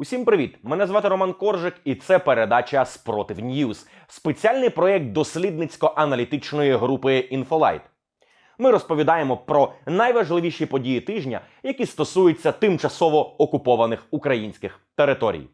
Усім привіт! Мене звати Роман Коржик, і це передача Спротив Ньюз, спеціальний проєкт дослідницько-аналітичної групи Інфолайт. Ми розповідаємо про найважливіші події тижня, які стосуються тимчасово окупованих українських територій.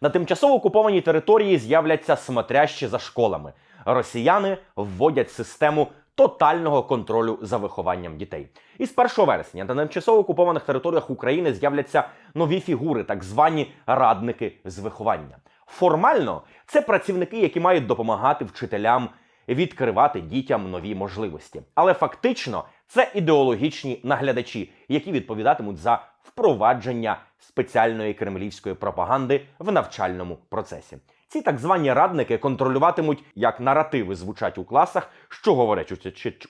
На тимчасово окупованій території з'являться смотрящі за школами. Росіяни вводять систему тотального контролю за вихованням дітей. І з 1 вересня на тимчасово окупованих територіях України з'являться нові фігури, так звані радники з виховання. Формально це працівники, які мають допомагати вчителям відкривати дітям нові можливості. Але фактично це ідеологічні наглядачі, які відповідатимуть за впровадження спеціальної кремлівської пропаганди в навчальному процесі. Ці так звані радники контролюватимуть, як наративи звучать у класах, що говорять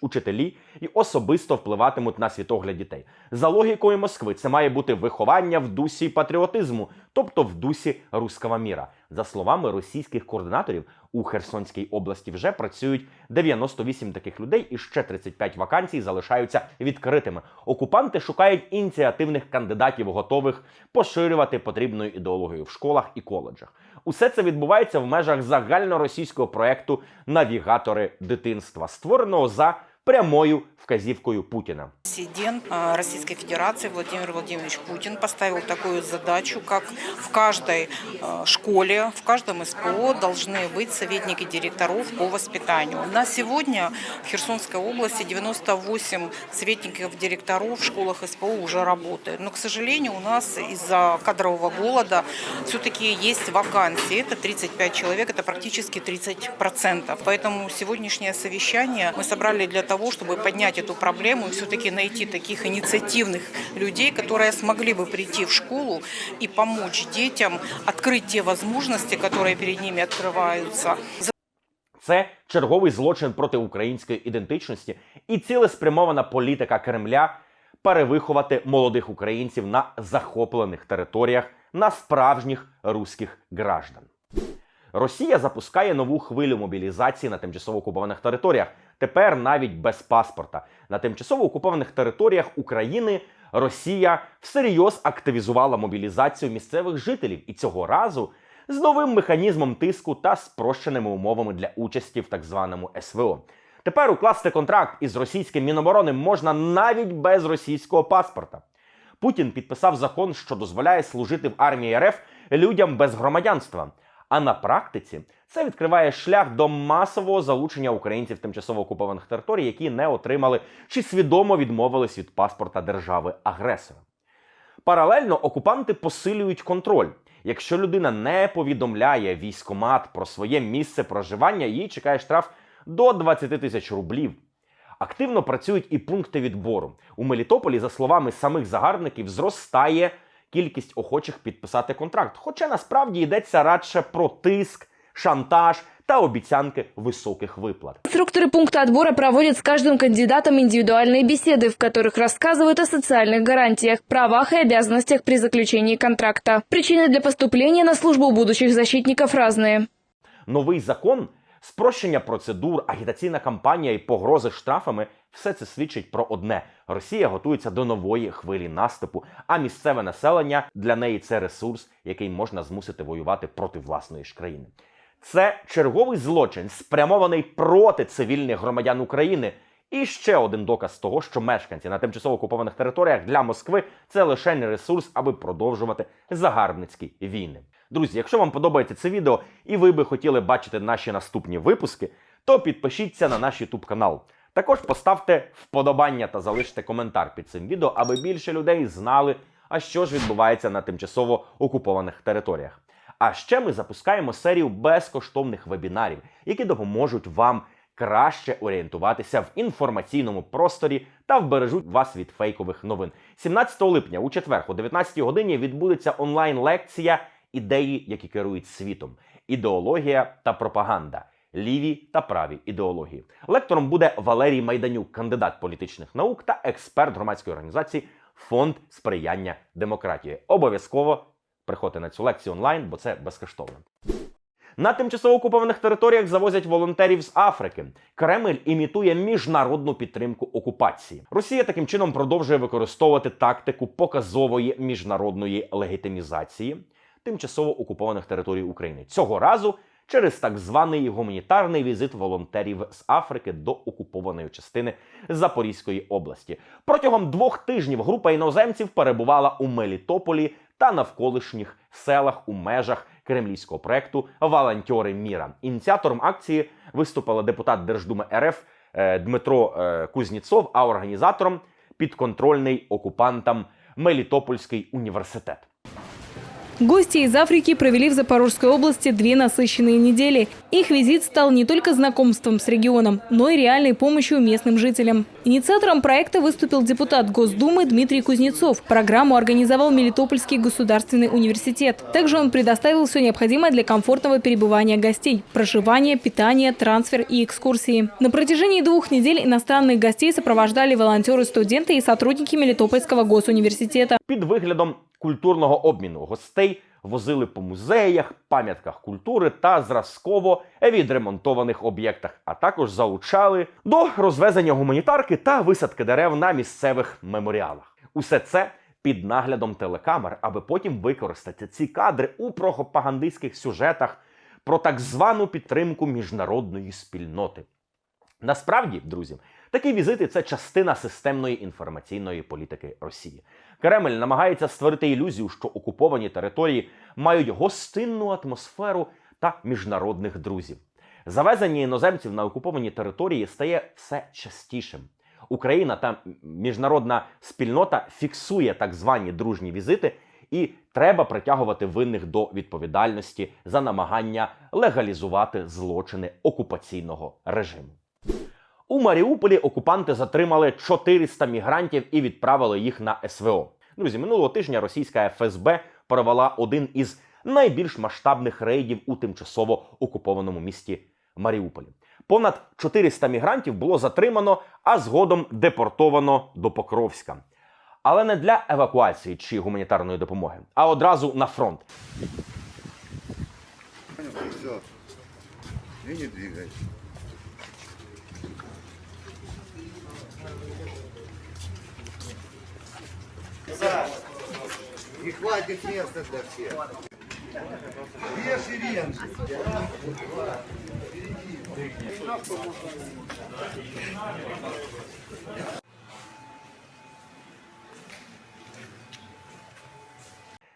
учителі, і особисто впливатимуть на світогляд дітей. За логікою Москви, це має бути виховання в дусі патріотизму, тобто в дусі руского міра. За словами російських координаторів, у Херсонській області вже працюють 98 таких людей, і ще 35 вакансій залишаються відкритими. Окупанти шукають ініціативних кандидатів, готових поширювати потрібну ідеологію в школах і коледжах. Усе це відбувається в межах загальноросійського проекту Навігатори дитинства, створеного за прямою вказівкою Путіна. Президент а, Российской Федерации Владимир Владимирович Путин поставил такую задачу, как в каждой школе, в каждом СПО должны быть советники директоров по воспитанию. На сегодня в Херсонской области 98 советников директоров в школах СПО уже работают. Но, к сожалению, у нас из-за кадрового голода все-таки есть вакансии. Это 35 человек, это практически 30%. Поэтому сегодняшнее совещание мы собрали для того, чтобы поднять эту проблему и все-таки найти таких инициативных людей, которые смогли бы прийти в школу и помочь детям открыть те возможности, которые перед ними открываются. Це черговий злочин проти української ідентичності і цілеспрямована політика Кремля перевиховати молодих українців на захоплених територіях на справжніх руських граждан. Росія запускає нову хвилю мобілізації на тимчасово окупованих територіях. Тепер навіть без паспорта. На тимчасово окупованих територіях України Росія всерйоз активізувала мобілізацію місцевих жителів і цього разу з новим механізмом тиску та спрощеними умовами для участі в так званому СВО. Тепер укласти контракт із російським міноборони можна навіть без російського паспорта. Путін підписав закон, що дозволяє служити в армії РФ людям без громадянства. А на практиці це відкриває шлях до масового залучення українців тимчасово окупованих територій, які не отримали чи свідомо відмовились від паспорта держави-агресора. Паралельно окупанти посилюють контроль. Якщо людина не повідомляє військомат про своє місце проживання, її чекає штраф до 20 тисяч рублів. Активно працюють і пункти відбору. У Мелітополі, за словами самих загарбників, зростає кількість охочих підписати контракт. Хоча насправді йдеться радше про тиск, шантаж та обіцянки високих виплат. Инструкторы пункта отбора проводят с каждым кандидатом индивидуальные беседы, в которых рассказывают о социальных гарантиях, правах и обязанностях при заключении контракта. Причины для поступления на службу у будущих защитников разные. Новий закон, спрощення процедур, агітаційна кампанія і погрози штрафами все це свідчить про одне: Росія готується до нової хвилі наступу, а місцеве населення для неї це ресурс, який можна змусити воювати проти власної ж країни. Це черговий злочин, спрямований проти цивільних громадян України. І ще один доказ того, що мешканці на тимчасово окупованих територіях для Москви це лише не ресурс, аби продовжувати загарбницькі війни. Друзі, якщо вам подобається це відео і ви би хотіли бачити наші наступні випуски, то підпишіться на наш YouTube канал. Також поставте вподобання та залиште коментар під цим відео, аби більше людей знали, а що ж відбувається на тимчасово окупованих територіях. А ще ми запускаємо серію безкоштовних вебінарів, які допоможуть вам краще орієнтуватися в інформаційному просторі та вбережуть вас від фейкових новин. 17 липня у четвер о 19 годині відбудеться онлайн-лекція ідеї, які керують світом, ідеологія та пропаганда. Ліві та праві ідеології. Лектором буде Валерій Майданюк, кандидат політичних наук та експерт громадської організації Фонд сприяння демократії. Обов'язково приходьте на цю лекцію онлайн, бо це безкоштовно. На тимчасово окупованих територіях завозять волонтерів з Африки. Кремль імітує міжнародну підтримку окупації. Росія таким чином продовжує використовувати тактику показової міжнародної легітимізації. тимчасово окупованих територій України. Цього разу через так званий гуманітарний візит волонтерів з Африки до окупованої частини Запорізької області. Протягом двох тижнів група іноземців перебувала у Мелітополі та навколишніх селах у межах кремлівського проекту Волонтери Міра. Ініціатором акції виступила депутат Держдуми РФ е, Дмитро е, Кузніцов, а організатором підконтрольний окупантам Мелітопольський університет. Гости из Африки провели в Запорожской области две насыщенные недели. Их визит стал не только знакомством с регионом, но и реальной помощью местным жителям. Инициатором проекта выступил депутат Госдумы Дмитрий Кузнецов. Программу организовал Мелитопольский государственный университет. Также он предоставил все необходимое для комфортного перебывания гостей – проживание, питание, трансфер и экскурсии. На протяжении двух недель иностранных гостей сопровождали волонтеры-студенты и сотрудники Мелитопольского госуниверситета. Під виглядом культурного обміну гостей возили по музеях, пам'ятках культури та зразково відремонтованих об'єктах, а також залучали до розвезення гуманітарки та висадки дерев на місцевих меморіалах. Усе це під наглядом телекамер, аби потім використати ці кадри у пропагандистських сюжетах про так звану підтримку міжнародної спільноти. Насправді, друзі, такі візити це частина системної інформаційної політики Росії. Кремль намагається створити ілюзію, що окуповані території мають гостинну атмосферу та міжнародних друзів. Завезення іноземців на окуповані території стає все частішим. Україна та міжнародна спільнота фіксує так звані дружні візити, і треба притягувати винних до відповідальності за намагання легалізувати злочини окупаційного режиму. У Маріуполі окупанти затримали 400 мігрантів і відправили їх на СВО. Друзі, минулого тижня російська ФСБ провела один із найбільш масштабних рейдів у тимчасово окупованому місті Маріуполі. Понад 400 мігрантів було затримано, а згодом депортовано до Покровська. Але не для евакуації чи гуманітарної допомоги, а одразу на фронт. Все. Не двигайся. Не хватит места для всех. Где Ширенко?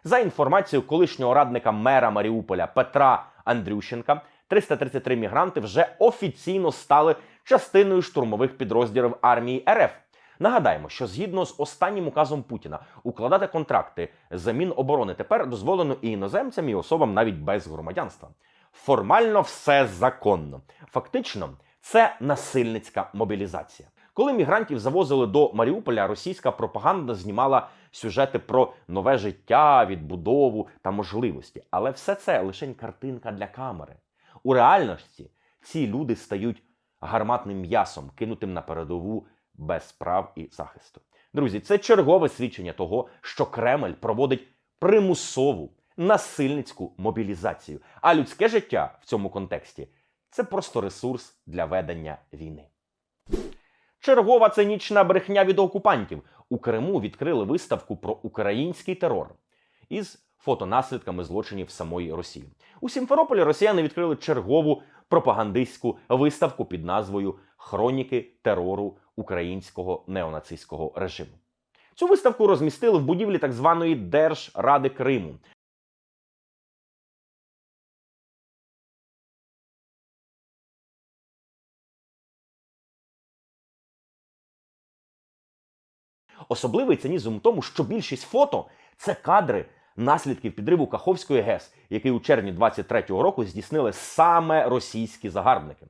За інформацією колишнього радника мера Маріуполя Петра Андрющенка, 333 мігранти вже офіційно стали частиною штурмових підрозділів армії РФ. Нагадаємо, що згідно з останнім указом Путіна укладати контракти з Міноборони тепер дозволено і іноземцям, і особам навіть без громадянства. Формально все законно. Фактично, це насильницька мобілізація. Коли мігрантів завозили до Маріуполя, російська пропаганда знімала сюжети про нове життя, відбудову та можливості. Але все це лише картинка для камери. У реальності ці люди стають гарматним м'ясом, кинутим на передову без прав і захисту. Друзі, це чергове свідчення того, що Кремль проводить примусову насильницьку мобілізацію. А людське життя в цьому контексті це просто ресурс для ведення війни. Чергова цинічна брехня від окупантів. У Криму відкрили виставку про український терор із фотонаслідками злочинів самої Росії. У Сімферополі росіяни відкрили чергову пропагандистську виставку під назвою Хроніки терору українського неонацистського режиму. Цю виставку розмістили в будівлі так званої Держради Криму. Особливий цинізм в тому, що більшість фото це кадри наслідків підриву Каховської ГЕС, який у червні 23-го року здійснили саме російські загарбники.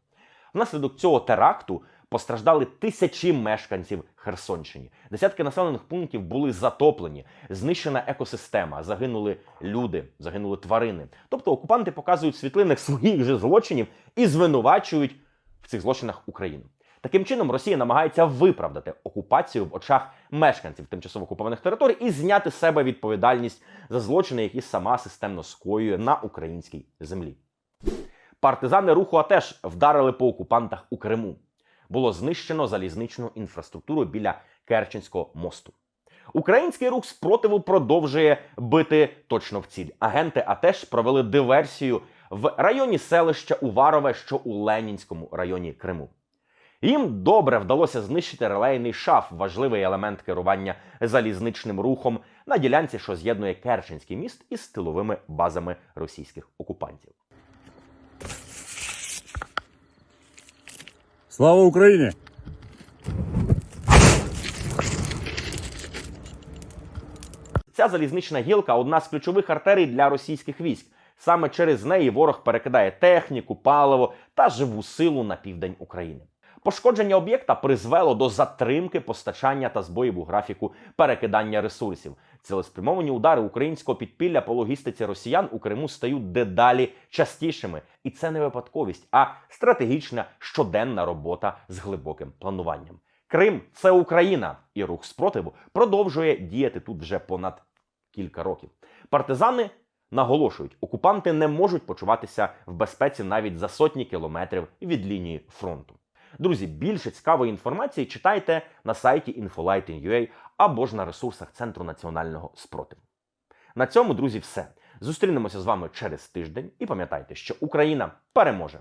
Внаслідок цього теракту постраждали тисячі мешканців Херсонщини. Десятки населених пунктів були затоплені, знищена екосистема, загинули люди, загинули тварини. Тобто окупанти показують світлини своїх же злочинів і звинувачують в цих злочинах Україну. Таким чином, Росія намагається виправдати окупацію в очах мешканців тимчасово окупованих територій і зняти з себе відповідальність за злочини, які сама системно скоює на українській землі. Партизани руху АТЕШ вдарили по окупантах у Криму. Було знищено залізничну інфраструктуру біля Керченського мосту. Український рух спротиву продовжує бити точно в ціль. Агенти АТЕШ провели диверсію в районі селища Уварове, що у Ленінському районі Криму. Їм добре вдалося знищити релейний шаф, важливий елемент керування залізничним рухом на ділянці, що з'єднує Керченський міст із тиловими базами російських окупантів. Слава Україні! Ця залізнична гілка одна з ключових артерій для російських військ. Саме через неї ворог перекидає техніку, паливо та живу силу на південь України. Пошкодження об'єкта призвело до затримки постачання та збоїв у графіку перекидання ресурсів. Цілеспрямовані удари українського підпілля по логістиці росіян у Криму стають дедалі частішими, і це не випадковість, а стратегічна щоденна робота з глибоким плануванням. Крим це Україна, і рух спротиву продовжує діяти тут вже понад кілька років. Партизани наголошують, окупанти не можуть почуватися в безпеці навіть за сотні кілометрів від лінії фронту. Друзі, більше цікавої інформації читайте на сайті Infolight.ua або ж на ресурсах Центру національного спротиву. На цьому, друзі, все. Зустрінемося з вами через тиждень і пам'ятайте, що Україна переможе.